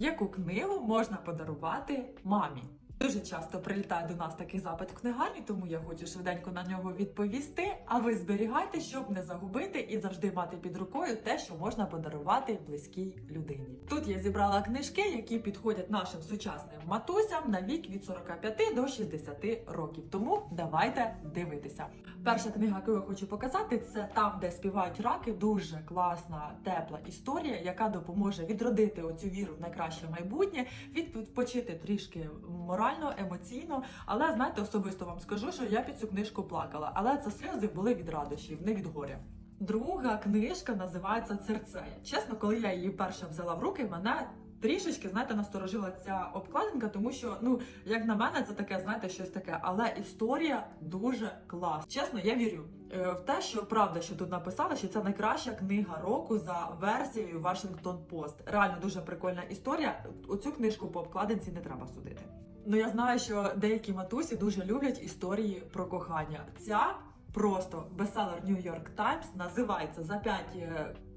Яку книгу можна подарувати мамі? Дуже часто прилітає до нас такий запит в книгарні, тому я хочу швиденько на нього відповісти. А ви зберігайте, щоб не загубити і завжди мати під рукою те, що можна подарувати близькій людині. Тут я зібрала книжки, які підходять нашим сучасним матусям на вік від 45 до 60 років. Тому давайте дивитися. Перша книга, яку я хочу показати, це там, де співають раки. Дуже класна, тепла історія, яка допоможе відродити оцю віру в найкраще майбутнє, відпочити трішки морально, емоційно. Але знаєте, особисто вам скажу, що я під цю книжку плакала, але це сльози були від радощів, не від горя. Друга книжка називається Церцея. Чесно, коли я її перша взяла в руки, мене. Трішечки, знаєте, насторожила ця обкладинка, тому що, ну, як на мене, це таке, знаєте, щось таке. Але історія дуже класна. Чесно, я вірю е, в те, що правда, що тут написала, що це найкраща книга року за версією Washington Post. Реально дуже прикольна історія. Оцю книжку по обкладинці не треба судити. Ну я знаю, що деякі матусі дуже люблять історії про кохання. Ця просто бестселер New York Times називається за 5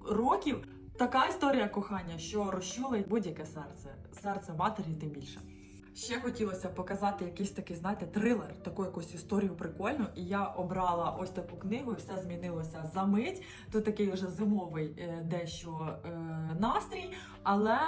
років. Така історія кохання, що розчулить будь-яке серце, серце матері тим більше. Ще хотілося показати якийсь такий, знаєте, трилер, таку якусь історію прикольну. І я обрала ось таку книгу, і все змінилося за мить. Тут такий вже зимовий е, дещо е, настрій, але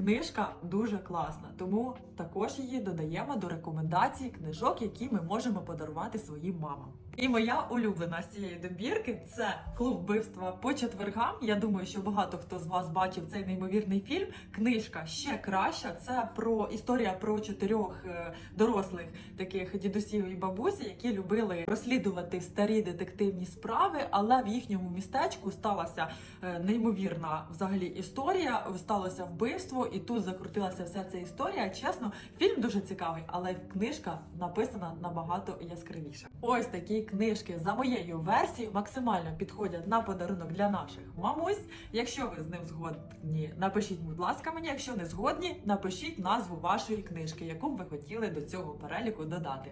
книжка дуже класна. Тому також її додаємо до рекомендацій книжок, які ми можемо подарувати своїм мамам. І моя улюблена з цієї добірки це клуб вбивства по четвергам. Я думаю, що багато хто з вас бачив цей неймовірний фільм. Книжка ще краща. Це про історія про чотирьох е, дорослих таких дідусів і бабусі, які любили розслідувати старі детективні справи, але в їхньому містечку сталася е, неймовірна взагалі історія. Сталося вбивство, і тут закрутилася вся ця історія. Чесно, фільм дуже цікавий, але книжка написана набагато яскравіше. Ось такі книжки за моєю версією максимально підходять на подарунок для наших мамусь. Якщо ви з ним згодні, напишіть, будь ласка, мені. Якщо не згодні, напишіть назву вашої книжки, яку б ви хотіли до цього переліку додати.